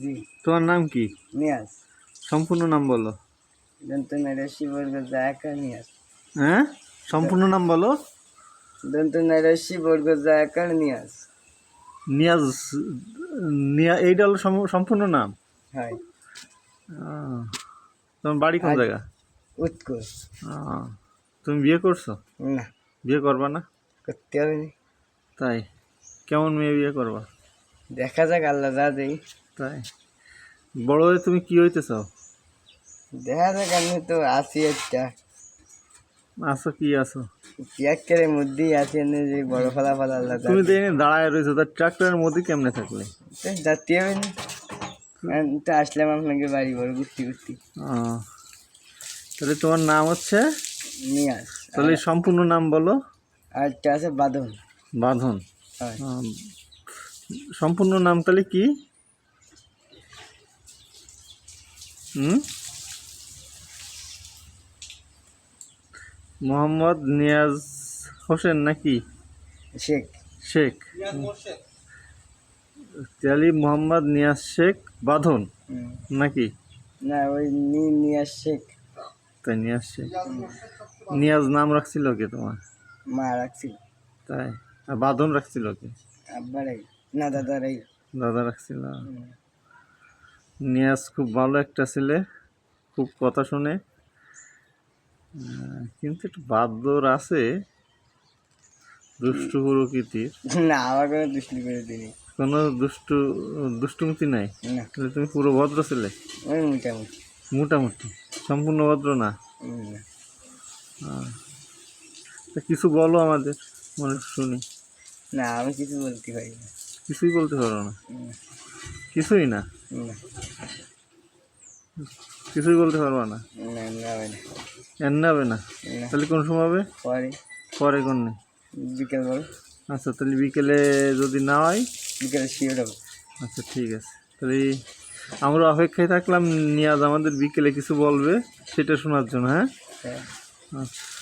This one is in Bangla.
জি। তোমার নাম কি? নিয়াজ। সম্পূর্ণ নাম বলো। দন্তনাইরা শিবর্গ জায়াকার নিয়াজ। হ্যাঁ? সম্পূর্ণ নাম বলো। দন্তনাইরা শিবর্গ জায়াকার নিয়াজ। নিয়াজ নিয়া এইটা হলো সম্পূর্ণ নাম? হয়। তোমার বাড়ি কোন জায়গা? উৎকোষ। আহ, তুমি বিয়ে করছ? না। বিয়ে করবা না? করতে হবে না। তাই? কেমন মেয়ে বিয়ে করবা? দেখা যাক আল্লাহ যা দেই। তাই? বড় হয়ে তুমি কি হইতে চাও দেখা যাক আমি তো আছি একটা। আছো কি আছো? ট্রাক্টরের মধ্যেই আছি এনে যে বড় ফলাফল আল্লাহ তুমি তো। এখানে দাঁড়ায় রয়েছো তার ট্রাক্টরের মধ্যে কেমনে থাকলে? তো যাতে হবে আমি তো আসলাম আপনাকে বাড়ি বড় ঘুরতে ঘুরতে। তাহলে তোমার নাম হচ্ছে? নিয়াজ। তাহলে সম্পূর্ণ নাম বলো। আর একটা আছে বাঁধন। বাঁধন। সম্পূর্ণ নাম তাহলে কি? হুম? মোহাম্মদ নিয়াজ হোসেন নাকি? শেখ। শেখ। তাহলে মোহাম্মদ নিয়াজ শেখ বাঁধন নাকি? না ওই নিয়াজ শেখ। তাই নিয়াজ শেখ। নিয়াজ নাম রাখছিল কে তোমার? মা রাখছিল। তাই? আর বাঁধন রাখছিল কে? আব্বারাই। না দাদারাই। দাদা রাখছিল। নিয়াজ খুব ভালো একটা ছেলে খুব কথা শুনে। কিন্তু একটু বাদ্যর আছে দুষ্টু প্রকৃতির। না আমার কোনো দুষ্টি করে দিনি কোনো দুষ্টু দুষ্টুমতি নাই? না। তাহলে তুমি পুরো ভদ্র ছেলে? ওই মোটামুটি। মোটামুটি? সম্পূর্ণ ভদ্র না? না। আহ, তা কিছু বলো আমাদের মনে শুনি। না আমি কিছু বলতে পারি না। কিছুই বলতে পারো না। কিছুই না? কিছুই বলতে পারব না? না না হবে না। তাহলে কোন সময় হবে? পরে। পরে কোন নেই বিকেল আচ্ছা তাহলে বিকেলে যদি না হয়? বিকেলে শিওর হবে। আচ্ছা ঠিক আছে। তাহলে আমরা অপেক্ষায় থাকলাম নিয়াজ আমাদের বিকেলে কিছু বলবে সেটা শোনার জন্য হ্যাঁ? হ্যাঁ। আচ্ছা।